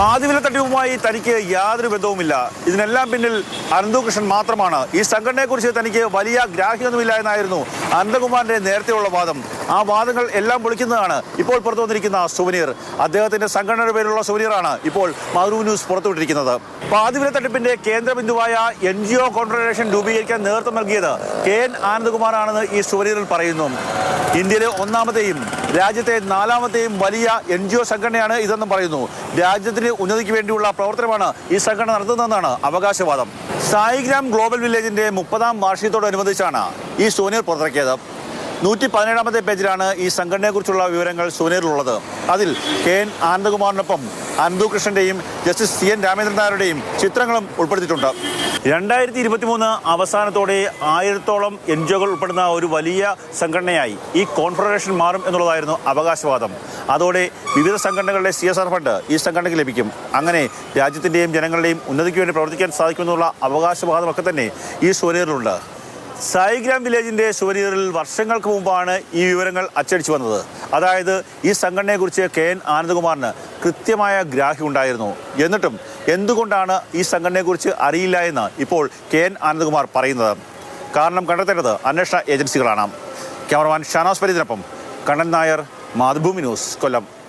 പാതിവില തട്ടിപ്പുമായി തനിക്ക് യാതൊരു ബന്ധവുമില്ല. ഇതിനെല്ലാം പിന്നിൽ അനന്തകൃഷ്ണൻ മാത്രമാണ്. ഈ സംഘടനയെക്കുറിച്ച് തനിക്ക് വലിയ ഗ്രാഹ്യമൊന്നുമില്ല എന്നായിരുന്നു അനന്തകുമാറിന്റെ നേരത്തെയുള്ള വാദം. ആ വാദങ്ങൾ എല്ലാം പൊളിക്കുന്നതാണ് ഇപ്പോൾ പുറത്തു വന്നിരിക്കുന്ന സുവനീർ. അദ്ദേഹത്തിന്റെ സംഘടനയുടെ പേരിലുള്ള സുവനീറാണ് ഇപ്പോൾ മാതൃഭൂമി ന്യൂസ് പുറത്തുവിട്ടിരിക്കുന്നത്. പാതിവില തട്ടിപ്പിന്റെ കേന്ദ്ര ബിന്ദുവായ എൻ ജി ഒ കോൺഫെഡറേഷൻ രൂപീകരിക്കാൻ നേതൃത്വം നൽകിയത് കെ എൻ ആനന്ദകുമാറാണെന്ന് ഈ സുവനീറിൽ പറയുന്നു. ഇന്ത്യയിലെ ഒന്നാമത്തെയും രാജ്യത്തെ നാലാമത്തെയും വലിയ എൻ ജി ഒ സംഘടനയാണ് ഇതെന്നും പറയുന്നു. രാജ്യത്തിന്റെ ഉന്നതിക്ക് വേണ്ടിയുള്ള പ്രവർത്തനമാണ് ഈ സംഘടന നടത്തുന്നതെന്നാണ് അവകാശവാദം. സായിഗ്രാം ഗ്ലോബൽ വില്ലേജിന്റെ മുപ്പതാം വാർഷികത്തോടനുബന്ധിച്ചാണ് ഈ സോനിയർ പുറത്തിറക്കിയത്. നൂറ്റി പതിനേഴാമത്തെ പേജിലാണ് ഈ സംഘടനയെക്കുറിച്ചുള്ള വിവരങ്ങൾ സോനിയറിലുള്ളത്. അതിൽ കെ എൻ ആനന്ദകുമാറിനൊപ്പം അനന്തുകൃഷ്ണന്റെയും ജസ്റ്റിസ് സി എൻ രാമേന്ദ്രൻ നായരുടെയും ചിത്രങ്ങളും ഉൾപ്പെടുത്തിയിട്ടുണ്ട്. രണ്ടായിരത്തി ഇരുപത്തി മൂന്ന് അവസാനത്തോടെ ആയിരത്തോളം എൻ ജി ഒകൾ ഉൾപ്പെടുന്ന ഒരു വലിയ സംഘടനയായി ഈ കോൺഫെഡറേഷൻ മാറും എന്നുള്ളതായിരുന്നു അവകാശവാദം. അതോടെ വിവിധ സംഘടനകളുടെ സി എസ് ആർ ഫണ്ട് ഈ സംഘടനയ്ക്ക് ലഭിക്കും. അങ്ങനെ രാജ്യത്തിന്റെയും ജനങ്ങളുടെയും ഉന്നതിക്ക് വേണ്ടി പ്രവർത്തിക്കാൻ സാധിക്കുമെന്നുള്ള അവകാശവാദമൊക്കെ തന്നെ ഈ സോനിയറിലുണ്ട്. സായിഗ്രാം വില്ലേജിന്റെ സുവനീറിൽ വർഷങ്ങൾക്ക് മുമ്പാണ് ഈ വിവരങ്ങൾ അച്ചടിച്ചു വന്നത്. അതായത് ഈ സംഘടനയെക്കുറിച്ച് കെ എൻ ആനന്ദകുമാറിന് കൃത്യമായ ഗ്രാഹ്യം ഉണ്ടായിരുന്നു. എന്നിട്ടും എന്തുകൊണ്ടാണ് ഈ സംഘടനയെക്കുറിച്ച് അറിയില്ല എന്ന് ഇപ്പോൾ കെ എൻ ആനന്ദകുമാർ പറയുന്നത്. കാരണം കണ്ടെത്തേണ്ടത് അന്വേഷണ ഏജൻസികളാണ്. ക്യാമറമാൻ ഷാനാസ് ഫരീദിനൊപ്പം കണ്ണൻ നായർ മാതൃഭൂമി ന്യൂസ് കൊല്ലം.